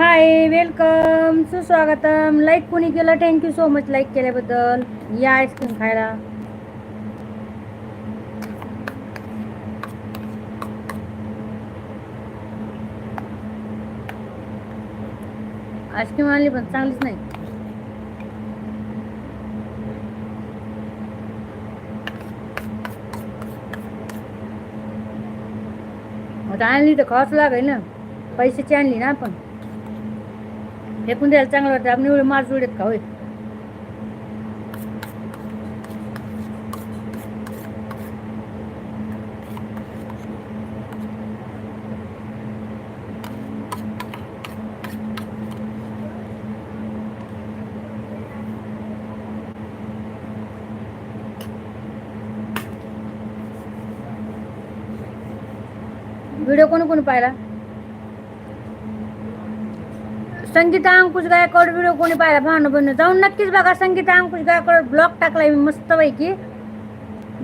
Hi welcome सुस्वागतम like कोणी केलं थँक्यू सो मच लाईक केल्याबद्दल या आईस्क्रीम खायला आईस्क्रीम आणली पण चांगलीच नाही. आणली तर खावाच लागेल ना. पैशाची आणली ना आपण. फेकून द्यायला चांगलं वाटतं. आपण एवढे मास उडत का होय? व्हिडिओ कोणी कोण पाहिला? संगीता अंकुश गायकवाड व्हिडिओ कोणी पाहिला भावना बनवून जाऊन नक्कीच बघा. संगीता अंकुश गायकवाड ब्लॉग टाकलाय मी मस्त पैकी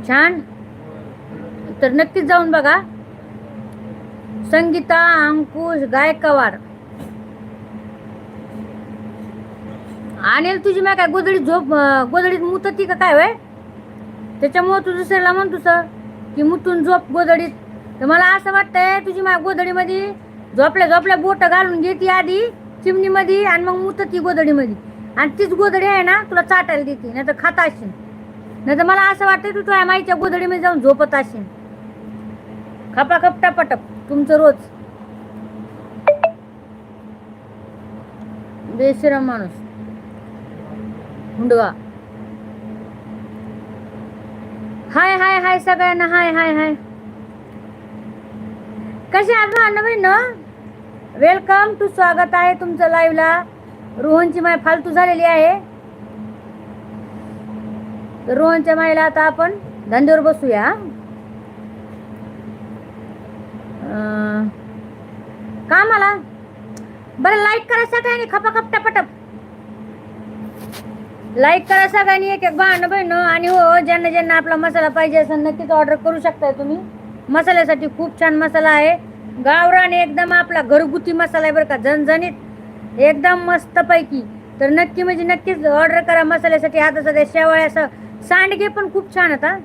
छान. तर नक्कीच जाऊन बघा. संगीता अंकुश गायकवाड. आणि तुझी मॅ काय गोदडीत झोप गोधडीत गोदडीत मुतती का काय वय त्याच्यामुळं तू दुसऱ्याला म्हणतो सर की मुतून झोप गोदडीत तर मला असं वाटतंय तुझी माझ्या गोदडीमध्ये झोपल्या झोपल्या बोट घालून घेते आधी. चिमणीमध्ये आणि मग मुतती गोदडीमध्ये आणि तीच गोदडी आहे ना तुला चाटायला देते नाही तर खात असेल. नाही तर मला असं वाटतं तू तुझ्या माईच्या गोदडीमध्ये जाऊन झोपत असेल. खपा खप टपाटप तुमचं रोज. बेशिरम माणूस. हुंडवा. हाय हाय हाय सगळ्यांना हाय हाय हाय. कसे आहात भाई ना वेलकम टू स्वागत आहे तुमचं लाईव्हला रोहनची माय फालतू झालेली आहे. रोहनच्या मायला आता आपण धंद्यावर बसूया. का मला बरं लाईक करा सगळ्यांनी खपाखप टपटप. लाईक करा सगळ्यांनी एक एक भांड बहिण. आणि हो ज्यांना ज्यांना आपला मसाला पाहिजे असेल नक्कीच ऑर्डर करू शकताय तुम्ही. मसाल्यासाठी खूप छान मसाला आहे. गावरान एकदम आपला घरगुती मसाला आहे बरं का झणझणीत. एकदम मस्त पैकी. तर नक्की म्हणजे नक्कीच ऑर्डर करा मसाल्यासाठी. आता सध्या शेवाळ्या असं सांडगे पण खूप छान आता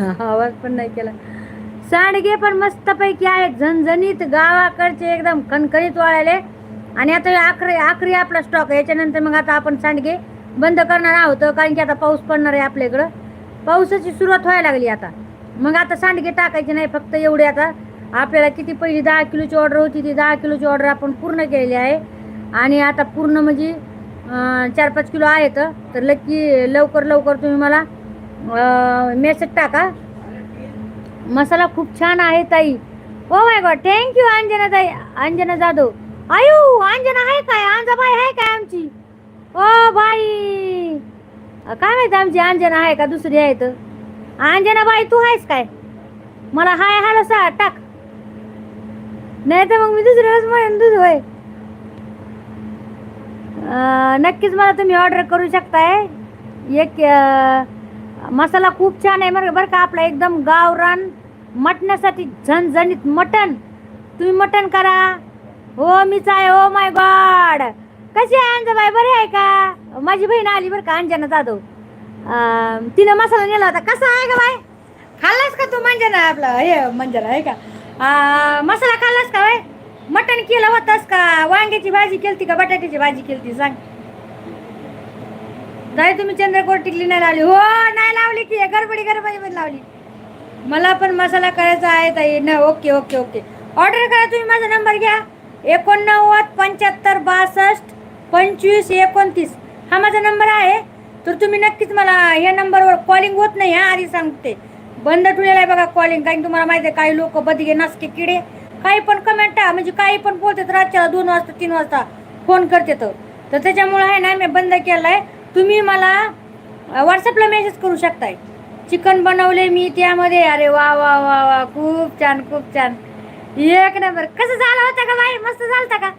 आवाज पण नाही केला. सांडगे पण मस्त पैकी आहेत. झणझणीत गावाकडचे एकदम खणखणीत वाळायले आणि आता हे आखरी आखरी आपला स्टॉक याच्यानंतर मग आता आपण सांडगे बंद करणार आहोत. कारण की आता पाऊस पडणार आहे आपल्या इकडं पावसाची सुरुवात व्हायला लागली आता. मग आता सांडगे टाकायचे नाही. फक्त एवढे आता आपल्याला किती पहिली दहा किलोची ऑर्डर होती ती दहा किलोची ऑर्डर आपण पूर्ण केलेली आहे. आणि आता पूर्ण म्हणजे चार पाच किलो आहेत. तर लकी लवकर लवकर तुम्ही मला मेसेज टाका. मसाला खूप छान आहे ताई. ओ my god thank you Anjana ताई. अंजना जाधव. आयु अंजना आहे काय? अंजाबाई आहे काय आमची? O by. काय माहिती आमची अंजना आहे का? दुसरी आहे तर. अंजना बाई तू आहेस काय? मला हाय हाल सा टाक. नाही तर मग मी दुसऱ्यालाच म्हणेन दुसरं होय. नक्कीच मला तुम्ही ऑर्डर करू शकताय. एक मसाला खूप छान आहे बरं बरं का आपला एकदम गावरान मटणासाठी झणझणीत मटण. तुम्ही मटण करा. हो मीच आहे. हो माय गॉड कशी आहे अंजबाई? बरी आहे का? माझी बहीण आली बरं का अंजना जाधव. तिनं मसाला नेला होता. कसा आहे का बाय खाल्लास का तू मंजना आपला? हे मंजना आहे का? मसाला खाल्लास का बाय मटण केलं होतंस का? वांग्याची भाजी केलती का? बटाट्याची भाजी केलती? सांग. नाही तुम्ही चंद्रकोर टिकली नाही लावली. हो नाही लावली की गडबडी गडबडी लावली. मला पण मसाला करायचा आहे ताई. ना ओके ओके ओके. ऑर्डर करा तुम्ही माझा नंबर घ्या. एकोणनव्वद पंच्याहत्तर बासष्ट पंचवीस एकोणतीस. हा माझा नंबर आहे. तर तुम्ही नक्कीच मला ह्या नंबरवर कॉलिंग होत नाही हा आधी सांगते. बंद ठेवलेला आहे बघा कॉलिंग कारण तुम्हाला माहिती आहे काही लोक बदगे नसके किडे. काही पण कमेंट म्हणजे काही पण बोलतात रातच्याला दोन वाजता तीन वाजता फोन करते तर. तर आहे ना मी बंद केलं आहे तुम्ही मला व्हॉट्सअपला मेसेज करू शकताय. चिकन बनवले मी त्यामध्ये. अरे वा वा वा वा खूप छान खूप छान. एक नंबर कसं झालं होतं का बाई? मस्त झालं का?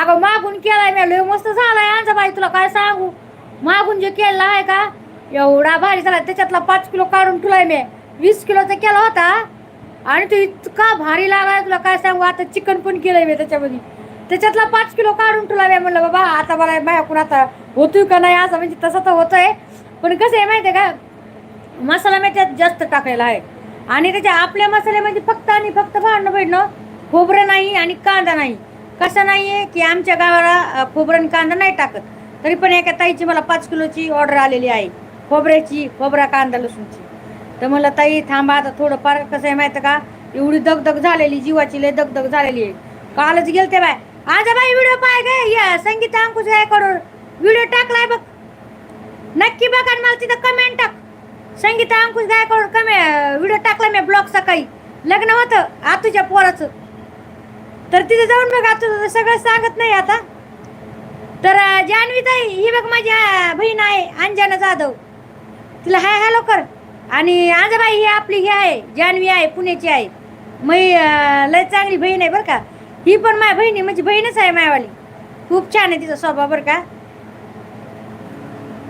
अगं मागून केलाय मी. लय मस्त झालाय आमचा बाई. तुला काय सांगू? मागून जे केला आहे का? एवढा भारी झाला. त्याच्यातला पाच किलो काढून ठेवलाय मी. वीस किलोचा केला होता. आणि तो इतका भारी लागाय तुला काय सांगू? आता चिकन पण केलंय मी त्याच्यामध्ये. त्याच्यातला पाच किलो काढून ठेवला म्हणलं बाबा आता मला माझ्याकडून आता होतोय का नाही असं म्हणजे तसं तर होतंय. पण कसं आहे माहिती आहे का मसाला मी त्यात जास्त टाकलेला आहे. आणि त्याच्या आपल्या मसाल्यामध्ये म्हणजे फक्त आणि फक्त भांडणं भेटणं खोबरं नाही आणि कांदा नाही. कसं नाही आहे की आमच्या गावाला खोबरं आणि कांदा नाही टाकत. तरी पण एका ताईची मला पाच किलोची ऑर्डर आलेली आहे खोबऱ्याची खोबरा कांदा लसूणची. तर मला ताई थांबा आता थोडं फार कसं आहे माहिती का एवढी दगदग झालेली जीवाची लय दगदग झालेली आहे. कालच गेलते बाय. आज बाई व्हिडिओ पाय गे या संगीता अंकुश गायकडून व्हिडिओ टाकलाय बघ. नक्की बघा आणि मला तिथं कमेंट टाक. संगीता अंकुश गायकडून कमे व्हिडिओ टाकला मी ब्लॉग सकाळी. लग्न होतं आतूच्या पोराचं. तर तिथे जाऊन बघ आतू सगळं सांगत नाही आता. तर जान्हवी ताई ही बघ माझी बहीण आहे अंजना जाधव. तिला हाय हॅलो कर. आणि आजाबाई ही आपली ही आहे जान्हवी आहे पुण्याची आहे. मै लय चांगली बहीण आहे बरं का. ही पण माझ्या बहिणी म्हणजे बहीणच आहे मायवाली. खूप छान आहे तिचा स्वभाव बरं का.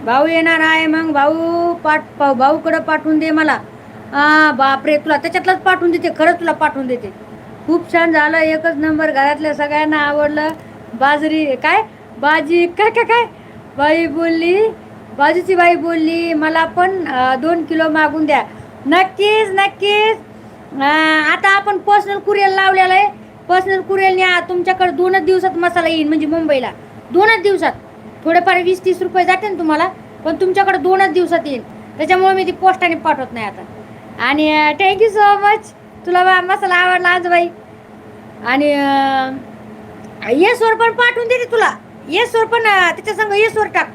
भाऊ येणार आहे मग भाऊ पाठ भाऊ भाऊकडं पाठवून दे मला. हा बापरे तुला त्याच्यातलाच पाठवून देते खरंच तुला पाठवून देते. खूप छान झालं एकच नंबर घरातल्या सगळ्यांना आवडलं. बाजरी काय? बाजी काय काय काय? बाई बोलली बाजूची बाई बोलली मला पण दोन किलो मागून द्या. नक्कीच नक्कीच. आता आपण पर्सनल कुरिअर लावलेलं आहे. पर्सनल कुरिअरने तुमच्याकडे दोनच दिवसात मसाला येईल म्हणजे मुंबईला. दोनच दिवसात. थोडेफार वीस तीस रुपये जाते ना तुम्हाला पण तुमच्याकडे दोनच दिवसात येईल त्याच्यामुळे मी ती पोस्टाने पाठवत नाही आता. आणि थँक्यू सो मच तुला बा मसाला आवडला आज बाई आणि येसवर पण पाठवून देते तुला. येसवर पण त्याच्या संग येसवर टाक.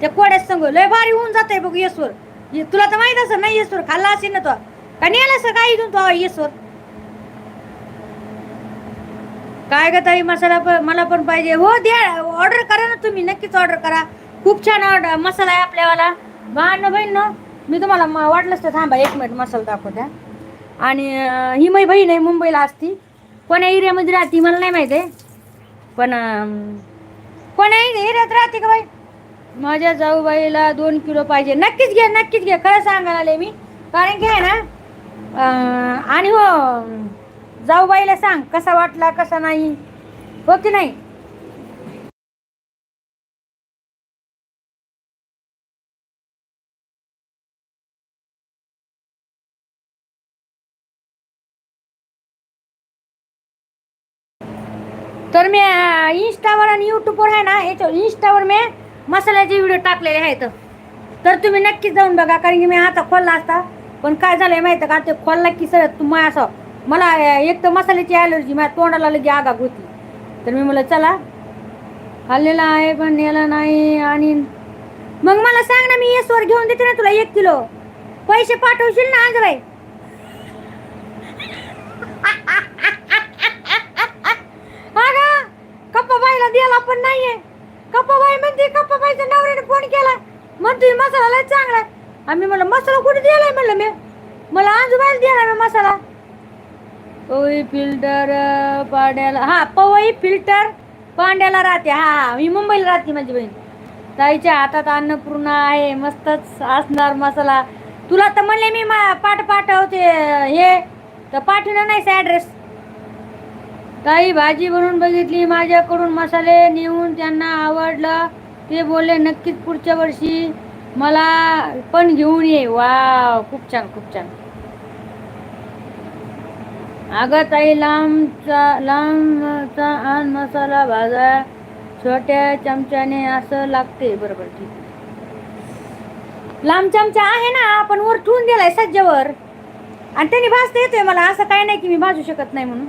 त्या कोड्याच संग. लय भारी होऊन जात आहे बघ येसवर तुला तर माहीत असं नाही येसवर खाल्ला असेल ना तो. का नेला असं काय इथून तो येसवर काय ग ताई मसाला पण मला पण पाहिजे. हो द्या ऑर्डर करा ना तुम्ही नक्कीच ऑर्डर करा. खूप छान ऑर्डर मसाला आहे आपल्यावाला. भांडणं बहीण मी तुम्हाला म- वाटलंच तर थांबा एक मिनिट मसाला दाखवत्या आणि ही मै बहीण आहे मुंबईला असती. कोण्या एरियामध्ये राहते मला नाही माहिती आहे. पण कोण्या एरियात राहते का बाई? माझ्या जाऊबाईला दोन किलो पाहिजे. नक्कीच घ्या नक्कीच घ्या. खरं सांगायला आले मी. कारण की ना आणि हो जाऊ बाईला सांग कसा वाटला कसा नाही? हो की नाही? तर मी इंस्टावर आणि यूट्यूबवर आहे ना याच्या इंस्टावर मी मसाल्याचे व्हिडिओ टाकलेले आहेत. तर तुम्ही नक्कीच जाऊन बघा कारण की मी आता खोलला असता. पण काय झालंय माहिती आहे का? ते खोलला की सर तुम्हाला असं मला एक तर मसाल्याची ॲलर्जी माझ्या तोंडाला लगे आगाग होती. तर मी म्हटलं चला खाल्लेला आहे पण नेला नाही आणि मग मला सांग ना मी येसवर घेऊन देते ना तुला एक किलो. पैसे पाठवशील ना आज बाई अगं कप्पाबाईला दिला पण नाहीये. कप्पाबाई म्हणते कप्पाबाईच्या नवऱ्याने फोन केला. म्हणते मसाला लय चांगला आहे. आम्ही म्हणलं मसाला कुठे दिलाय? म्हणलं मी. मला आजूबाईला दिला मी मसाला. पवई फिल्टर पाड्याला हा पवई फिल्टर पांड्याला राहते हा हा मी मुंबईला राहते माझी बहीण. ताईच्या हातात अन्नपूर्णा आहे मस्तच असणार मसाला. तुला तर म्हणले मी मा- पाठ पाठवते हे तर पाठवणार नाहीस ॲड्रेस ताई भाजी बनवून बघितली माझ्याकडून मसाले नेऊन त्यांना आवडलं. ते बोलले नक्कीच पुढच्या वर्षी मला पण घेऊन ये. वा खूप छान खूप छान. अगं ताई लांबचा लांबचा आण मसाला भाजा छोट्या चमच्याने असं लागते. बरोबर ठीक लांब चमचा आहे ना आपण वर ठेवून दिलाय सज्जावर. आणि त्याने भाजता येतोय मला असं काय नाही की मी भाजू शकत नाही म्हणून.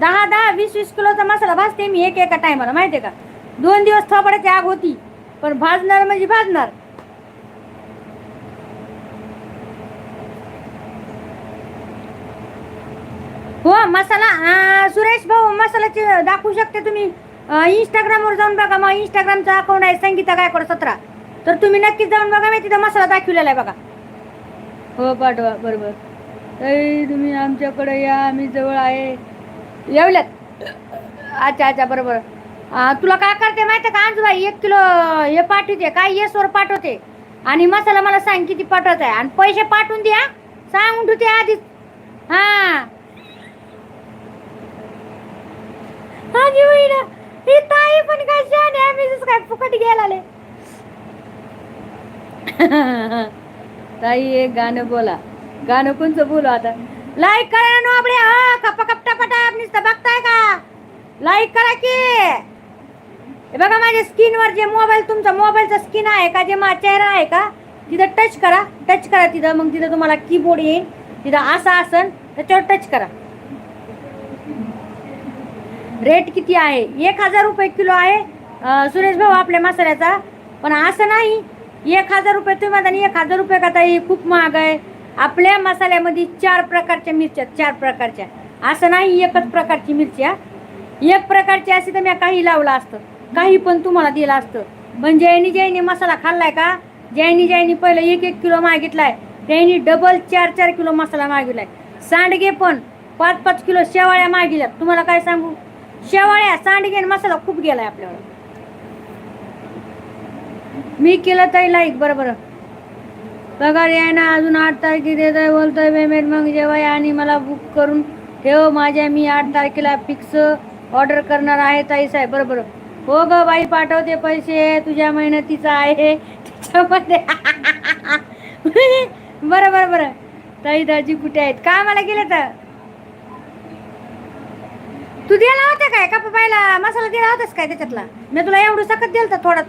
दहा दहा वीस वीस किलोचा मसाला भाजते मी एक एका टायमाला माहितीये का? दोन दिवस थोपड्याची आग होती पण भाजणार म्हणजे भाजणार. हो मसाला अं, सुरेश भाऊ मसालाचे दाखवू शकते तुम्ही. इंस्टाग्रामवर जाऊन बघा. मग इंस्टाग्रामचा अकाउंट आहे संगीता गायकवाड सतरा. तर तुम्ही नक्कीच जाऊन बघा मी तिथं मसाला दाखवलेला आहे बघा. हो पाठवा. बरोबर. ताई तुम्ही आमच्याकडे या. आम्ही जवळ आहे. येवल्यात. अच्छा अच्छा बरोबर. आ, तुला काय करते माहिती का? आंजबाई एक किलो हे पाठवते. काय येसवर पाठवते. आणि मसाला मला सांग किती पाठवायचा आहे. आणि पैसे पाठवून द्या सांगून ठेवते आधीच. हां. माझी बहिणा ही ताई पण काय छान आम्ही काय फुकट घ्यायला ताई एक गाणं बोला. गाणं कोणचं बोलू आता? लाईक करा ना आपले हा कप कपटा पटा नुसतं बघताय का? लाईक करा की. हे बघा माझ्या स्किनवर जे मोबाईल तुमचा मोबाईलचा स्किन आहे का? जे माझा चेहरा आहे का? तिथं टच करा. टच करा तिथं. मग तिथं तुम्हाला कीबोर्ड येईल तिथं असं असन त्याच्यावर टच करा. रेट किती आहे? एक हजार रुपये किलो आहे सुरेश भाऊ आपल्या मसाल्याचा. पण असं नाही एक हजार रुपये तुम्ही म्हणता एक हजार रुपये का ताई? खूप महाग आहे. आपल्या मसाल्यामध्ये चार प्रकारच्या मिरच्या चार प्रकारच्या. असं नाही एकच प्रकारची मिरच्या एक प्रकारची असे तर मी काही लावलं असतं काही पण तुम्हाला दिलं असतं. पण जैनी ज्यांनी मसाला खाल्लाय का जैनी जैनी पहिलं एक एक किलो मागितलाय त्यांनी डबल चार चार किलो मसाला मागितलाय. सांडगे पण पाच पाच किलो शेवाळ्या मागितल्या तुम्हाला काय सांगू? शेवाळ्या सांडगे आणि मसाला खूप गेलाय आपल्यावर मी केलं ताई लाईक बरं बरं पगार आहे ना अजून आठ तारखे देत आहे बोलतोय पेमेंट मग जेव्हा आणि मला बुक करून ठेव माझ्या मी आठ तारखेला फिक्स ऑर्डर करणार आहे ताई साहेब बरं बरं हो ग बाई पाठवते पैसे तुझ्या मेहनतीचा आहे. त्याच्यामध्ये बरं बरं बरं ताई दाजी कुठे आहेत? कामाला गेले तर? तू दिला होता काय? का पाहिला मसाला दिला होतास काय त्याच्यातला? मी तुला एवढं सकत दिलं तर थोडा.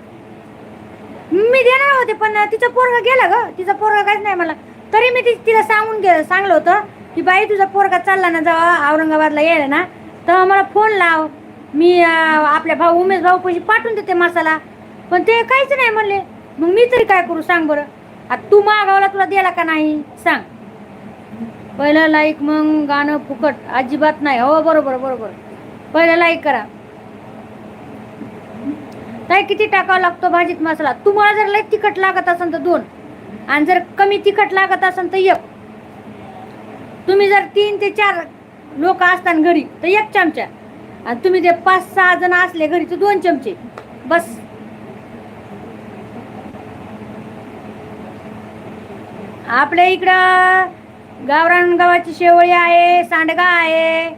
मी देणार होते पण तिचा पोरगा गेला ग. तिचा पोरगा काहीच नाही मला तरी मी ती तिला सांगून गे सांगलं होतं की बाई तुझा पोरगा चालला ना जेव्हा औरंगाबादला यायला ना. तेव्हा मला फोन लाव. मी आपल्या भाऊ उमेश भाऊ पैसे पाठवून देते मसाला. पण ते काहीच नाही म्हणले. मग मी तरी काय करू सांग बरं? आता तू मागावला तुला दिला का नाही? सांग. पहिलं लाईक मग गाणं फुकट. अजिबात नाही. हो बरोबर बरोबर. पहिला लाईक करा. ताई किती टाकावा लागतो भाजीत मसाला? तुम्हाला जर लई तिखट लागत असेल तर दोन. आणि जर कमी तिखट लागत असेल तर एक. तुम्ही जर तीन ते चार लोक असतात घरी तर एक चमचा. आणि तुम्ही जे पाच सहा जण असले घरी तर दोन चमचे. बस. आपल्या इकडं गावरान गव्हाची शेवळी आहे सांडगा आहे.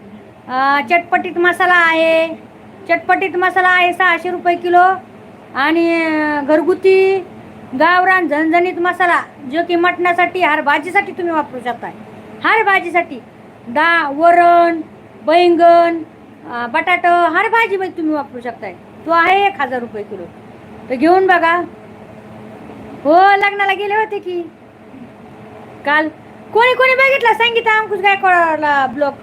चटपटीत मसाला आहे. चटपटीत मसाला आहे सहाशे रुपये किलो. आणि घरगुती गावरान झणझणीत मसाला जो की मटणासाठी हर भाजीसाठी तुम्ही वापरू शकता हर भाजीसाठी दा वरण बैंगन बटाट बटाटं हर भाजीमध्ये तुम्ही वापरू शकताय. तो आहे एक हजार रुपये किलो. तर घेऊन बघा. हो लग्नाला गेले होते की. काल. कोणी कोणी बघितला? सांगितलं अंकुश गायकवाडला ब्लॉक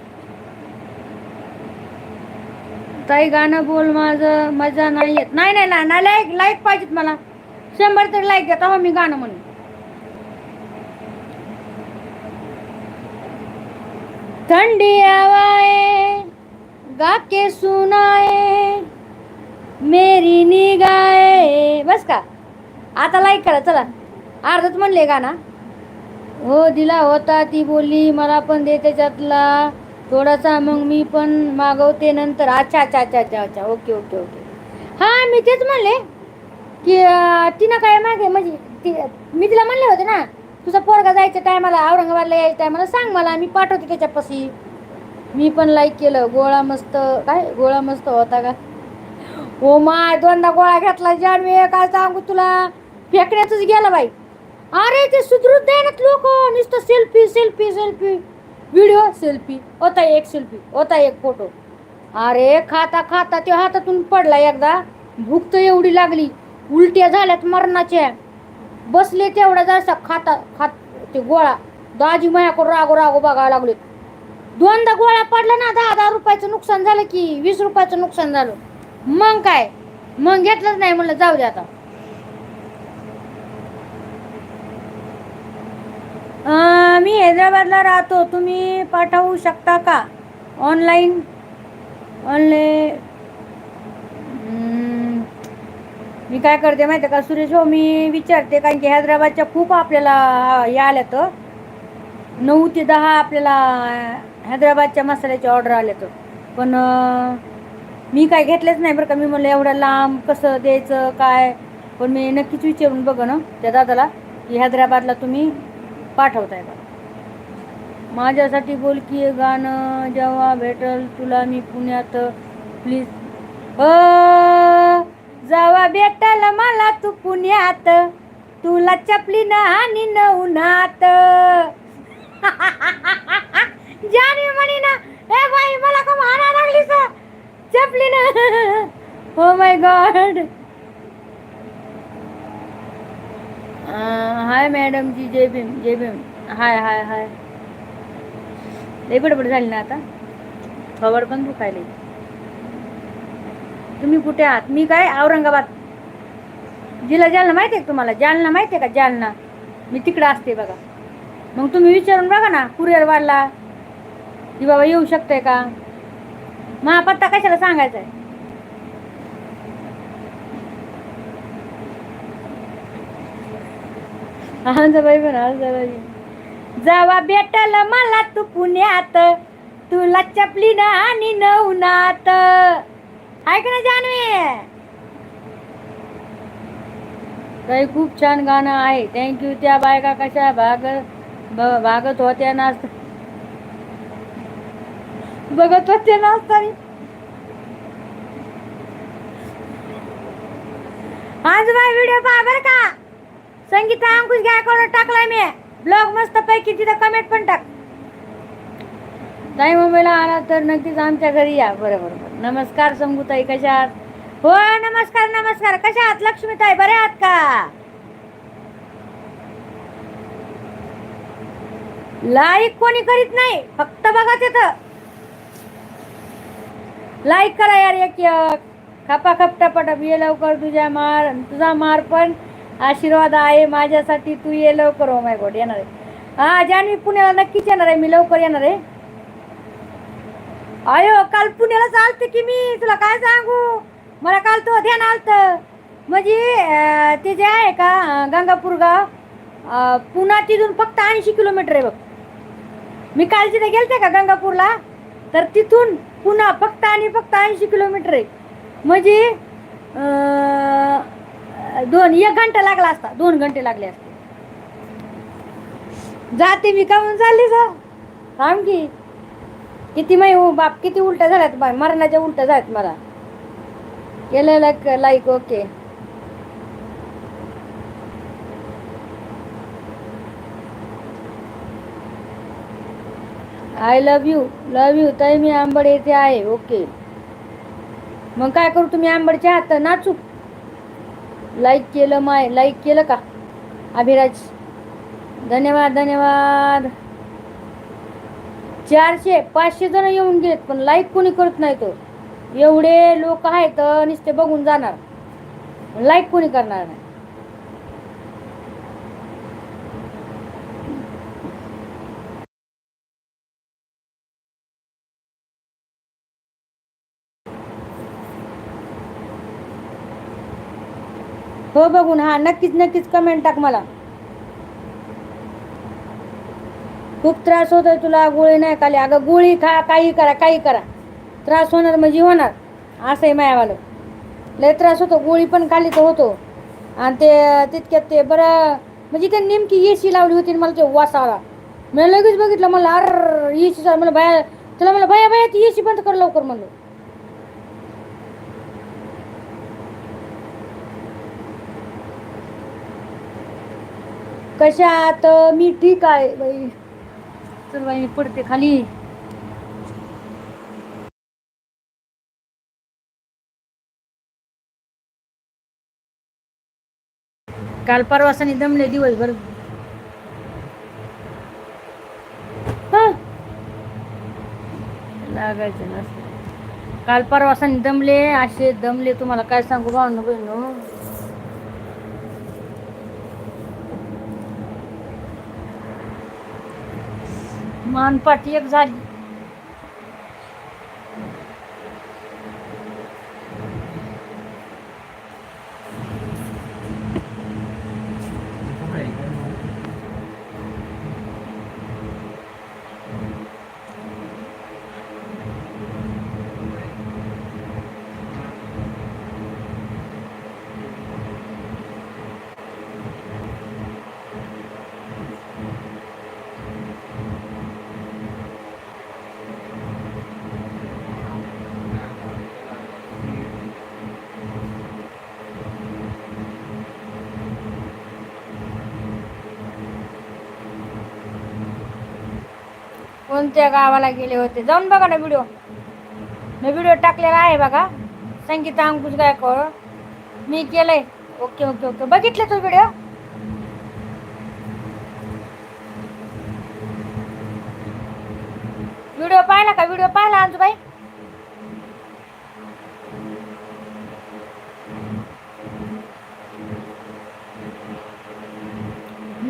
ताई गाणं बोल माझं मजा नाही येत. नाही नाही ना ना लाईक लाईक पाहिजेत मला. शंभर तरी लाईक देता हो मी गाणं म्हणून. ठंडी हवाएं गा के सुनाए मेरी निगाय. बस का? आता लाईक करा चला. अर्धच म्हणले गाणं. हो दिला होता ती बोलली मला पण दे त्याच्यातला. थोडासा मग मी पण मागवते नंतर. अच्छा अच्छा अच्छा अच्छा अच्छा. Okay okay okay. हां मी तेच म्हणले की तिनं काय मागे म्हणजे ती मी तिला म्हणले होते ना तुझा पोरगा जायच्या टायमाला औरंगाबादला यायच्या टायमाला सांग मला मी पाठवते त्याच्यापाशी. मी पण लाईक केलं. गोळा मस्त काय? गोळा मस्त होता का? हो माय दोनदा गोळा घेतला जानवी काय सांगू तुला? फेकण्यातच गेला बाई. अरे ते सुधरूच ना लोक. नुसतं selfie selfie selfie video selfie होता एक सेल्फी होता एक फोटो. अरे खाता खाता ते हातातून पडला एकदा. भूक तर एवढी लागली. उलट्या झाल्यात मरणाच्या. बसले तेवढा जायचा खाता खात ते गोळा. दाजी मायाकडून रागो रागो बघायला लागले. दोनदा गोळा पडला ना दहा दहा रुपयाचं नुकसान झालं की वीस रुपयाचं नुकसान झालं. मग काय? मग घेतलंच नाही म्हणलं जाऊ दे आता. आ... मी हैदराबादला राहतो. तुम्ही पाठवू शकता का? ऑनलाईन ऑनलाईन मी काय करते माहिती आहे का? सुरेश हो मी विचारते कारण की हैदराबादच्या खूप आपल्याला हे आल्या तर नऊ ते दहा आपल्याला हैदराबादच्या मसाल्याची ऑर्डर आल्या तर पण मी काय घेतलंच नाही बरं का. मी म्हणलं एवढं लांब कसं द्यायचं काय? पण मी नक्कीच विचारून बघ ना त्या दादाला की हैदराबादला तुम्ही पाठवताय का? माझ्यासाठी बोल की हे गाणं जेव्हा भेटल तुला मी पुण्यात प्लीज ओ जावा भेटल मला तू पुण्यात तुला चपली ना आणि उन्हात जानी म्हणी ना ए बाई मला का मारा लागलीस? चपली ना हो my god hi madam ji जय भीम जय भीम. Hi hi hi. लई बडबड झाली ना आता. फवड पण दुखायला. तुम्ही कुठे आहात? मी काय? औरंगाबाद. जिल्हा जालना माहिती आहे तुम्हाला? जालना माहिती आहे का? जालना. मी तिकडं असते बघा. मग तुम्ही विचारून बघा ना कुरिअर वाढला की बाबा येऊ शकते का? महा पत्ता कशाला सांगायचा आहे बाई पण बाई जावा भेटल मला तू पुण्यात. तुला चपली ना आणि नवनात ऐक ना जानवी काही खूप छान गाणं आहे. थँक्यू त्या बायका कशा भाग भागत होत्या नाच बघत होत्या नाचतानी आज बाय व्हिडिओ पहा बरं का. संगीता अंकुश गायकवाड टाकलाय मी. ब्लॉग मस्त पैकी तिथं कमेंट पण टाक. ताई मुंबईला आला तर नक्कीच आमच्या घरी या. बरोबर नमस्कार संगूताई कशा आहात? हो नमस्कार नमस्कार. कशा आहात लक्ष्मीताई? बरे आहात का? लाईक कोणी करीत नाही फक्त बघा तिथं लाईक करा यार एक एक. खपा खपटा पटप ये लवकर तुझ्या मार तुझा मार पण आशीर्वाद आहे माझ्यासाठी तू ये लवकर हो माय गॉड येणार आहे. हा जानवी पुण्याला नक्कीच येणार आहे मी लवकर येणार आहे. अयो काल पुण्याला चालते की मी तुला काय सांगू? मला काल तो ध्यान आलत. म्हणजे ते जे आहे का गंगापूर गाव अं, पुणा तिथून फक्त ऐंशी किलोमीटर आहे बघ. मी काल तिथे गेलते का गंगापूरला तर तिथून पुन्हा फक्त आणि फक्त ऐंशी किलोमीटर आहे. म्हणजे दोन एक घंटा लागला असता. दोन घंटे लागले असते. जाते मी का म्हणून चालली जा? थांब की. किती माही हो बाप किती उलट्या झाल्यात बाय मरणाच्या उलट्या झाल्यात मला. केलं like like okay I love you love you ताई मी आंबड येथे आहे ओके मग काय करू तुम्ही? आंबडच्या हात नाचू. लाईक केलं माय लाईक केलं का? अभिराज धन्यवाद धन्यवाद. चारशे पाचशे जण येऊन गेलेत पण लाईक कोणी करत नाही तो. एवढे लोक आहेत नुसते बघून जाणार. लाईक कोणी करणार नाही. हो बघून. हा नक्कीच नक्कीच कमेंट टाक मला. खूप त्रास होतोय तुला गोळी नाही खाली. अगं गोळी खा काही करा काही करा. त्रास होणार म्हणजे होणार. असं आहे मायावालं. लय त्रास होतो गोळी पण खाली तर होतो. आणि ते तितक्यात ते बरं म्हणजे ते नेमकी ए सी लावली होती मला ते वासाला मी लगेच बघितलं मला अर ए सी मला बाया तुला मला बाया बाया ती ए सी बंद कर लवकर म्हणलं. कशात? मी ठीक आहे बाई. चल बाई मी पडते खाली. काल परवासाने दमले दिवसभर. हं. लागायचं नसतं. काल परवासाने दमले असे दमले तुम्हाला काय सांगू भावना बहिण? मानपाटी एक झाली. कोणत्या गावाला गेले होते. जाऊन बघा ना व्हिडिओ मी व्हिडिओ टाकलेला आहे बघा. संगीता अंकुश गायकवाड मी केलंय. ओके ओके ओके बघितले तो व्हिडिओ व्हिडिओ पाहिला का? व्हिडिओ पाहिला अंजूबाई?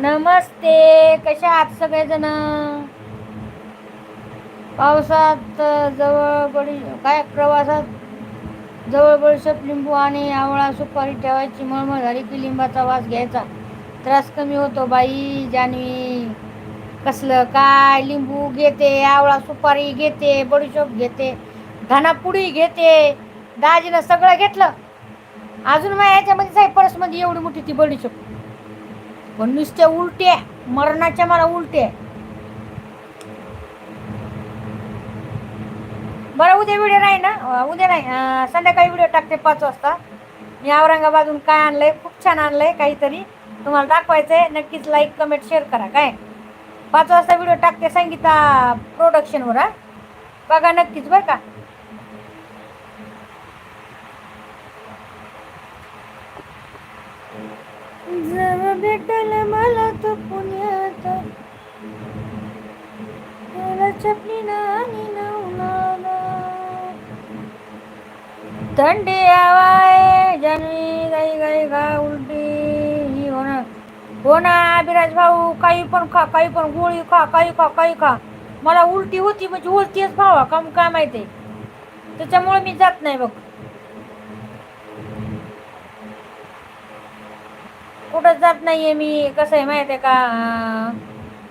नमस्ते. कशा आहात सगळेजण? पावसात जवळ बडी काय प्रवासात जवळ बडीशेप लिंबू आणि आवळा सुपारी ठेवायची मळमळ झाली की लिंबाचा वास घ्यायचा. त्रास कमी होतो बाई जानवी कसलं काय लिंबू घेते आवळा सुपारी घेते बडीशोप घेते धनापुडी घेते दाजीनं सगळं घेतलं. अजून मग याच्यामध्ये साहेब पर्समध्ये एवढी मोठी ती बडीशोप. पण नुसत्या उलट्या मरणाच्या मला उलट्या. बरं उद्या व्हिडिओ नाही ना? उद्या नाही. संध्याकाळी व्हिडिओ टाकते पाच वाजता. मी औरंगाबादून काय आणलंय? खूप छान आणलंय काहीतरी. तुम्हाला दाखवायचं आहे नक्कीच लाईक कमेंट शेअर करा काय? पाच वाजता व्हिडिओ टाकते संगीता प्रोडक्शनवर हा? बघा नक्कीच बरं का? जरा भेटल मला तो पुण्यात थंडी आवाय जनवी गाई गाई गा उलटी ही होणार हो ना अभिराज भाऊ काही पण खा काही पण गोळी खा काही खा काही खा मला उलटी होती म्हणजे उलटीच भावा कम काय माहिती त्याच्यामुळे मी जात नाही बघ कुठंच जात नाहीये मी कसं आहे माहिती आहे का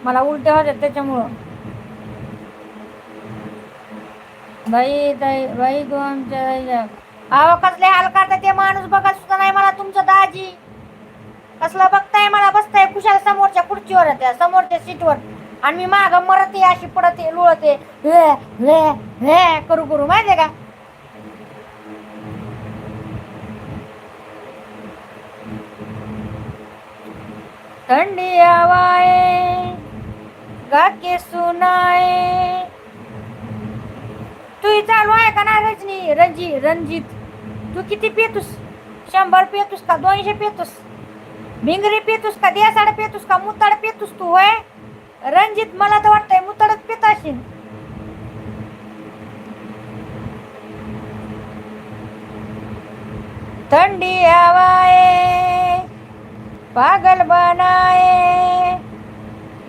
मला उलट्या होत्या त्याच्यामुळं बाई ताई बाई तू आमच्या अहो कसले हाल करता ते माणूस बघा सुद्धा नाही मला तुमचं दाजी. कसलं बघताय मला बसताय कुशाल समोरच्या खुर्चीवर त्या समोरच्या सीटवर. आणि मी माग मरते अशी पडते लोळते. हे हे हे करू करू माहितीये का? थंडी हवाए गाके सुनाय. सुनाए तू चालू आहे का ना रजनी? रंजी रणजित तू किती पेतूस? शंभर पेतूस का दोनशे पेतूस? भिंगरी पेतूस का देसाड पेतूस का मुताड पेतूस तू होय? रणजित मला तर वाटतंय मुताडच पेत असेल. ठंडी हवाए पागल बनाए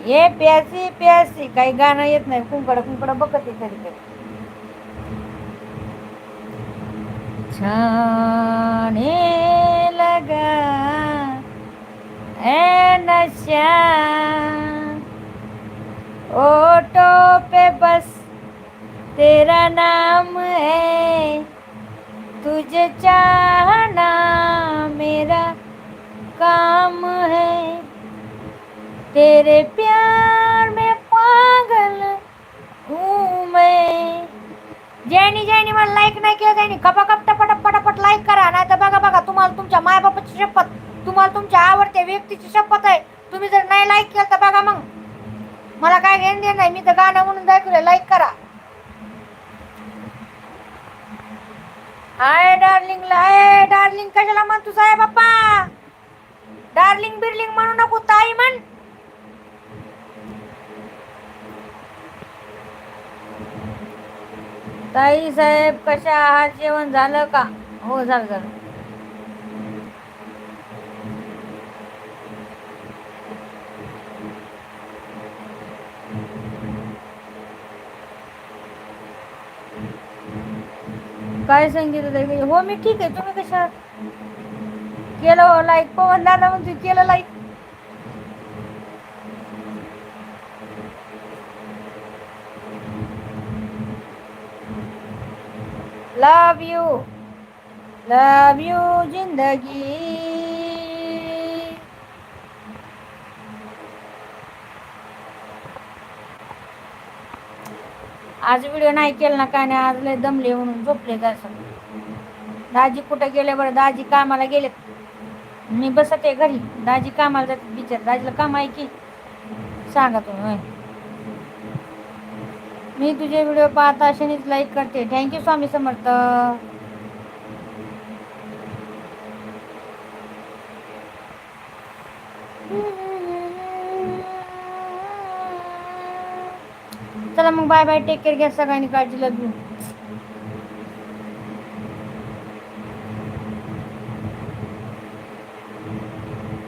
ये प्यासी प्यासी काही गाणं येत नाही. कुंकड कुंकड बघत आहे कधी कधी. छाने लगा। ए नशा, ओटो पे बस, तेरा नाम है। तुझे चाहना मेरा काम है। तेरे प्यार में पागल ज्यांनी ज्यांनी मला लाईक नाही केलं त्यांनी कपाकप टपाटप पटापट लाईक करा. नाही तर बघा बघा तुम्हाला तुमच्या मायबापाची शपथ तुम्हाला तुमच्या आवडत्या व्यक्तीची शपथ आहे. तुम्ही जर नाही लाईक केलं तर बघा मग. मला काय घेणं देणं नाही. मी तर गाणं म्हणून दाखवलं लाईक करा. हाय डार्लिंग हाय डार्लिंग कशाला म्हणतो साहेब बाप्पा? डार्लिंग बिर्लिंग म्हणू नको ताई म्हण. ताई साहेब कशा आहात? जेवण झालं का? हो झालं झालं. काय सांगितलं ताई? हो मी ठीक आहे. तुम्ही कशा आहात? केलं हो, लाईक पवन दादा म्हणतो केलं like love you love you जिंदगी आज व्हिडिओ नाही केला ना काय नाही आज लय दमले म्हणून झोपले असं. दाजी कुठं गेले बरं? दाजी कामाला गेलेत. मी बसते घरी. दाजी कामाला जाते बिचार. दाजीला काम आहे की? सांगा तुम्ही. मी तुझे व्हिडिओ पाहत अशानेच लाईक करते. थँक्यू स्वामी समर्थ. चला मग बाय बाय टेक केअर घ्या सगळ्यांनी काळजी लग्न.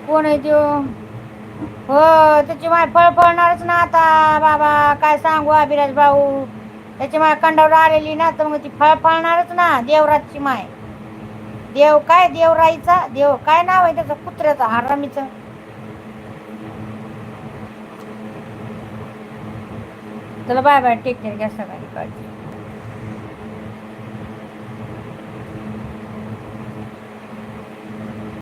कोण आहे त्यो? हो त्याची माय फळ फळणारच ना आता. बाबा काय सांगू अभिराज भाऊ? त्याची माय कंडावर आलेली ना तर मग ती फळ फळणारच ना देवराजची माय. देव काय? देवराईचा? देव काय नाव आहे त्याचं? कुत्र्याचा हरामीचं. चला बाय बाय. टेक केअर घ्या सगळ्यांनी काळजी.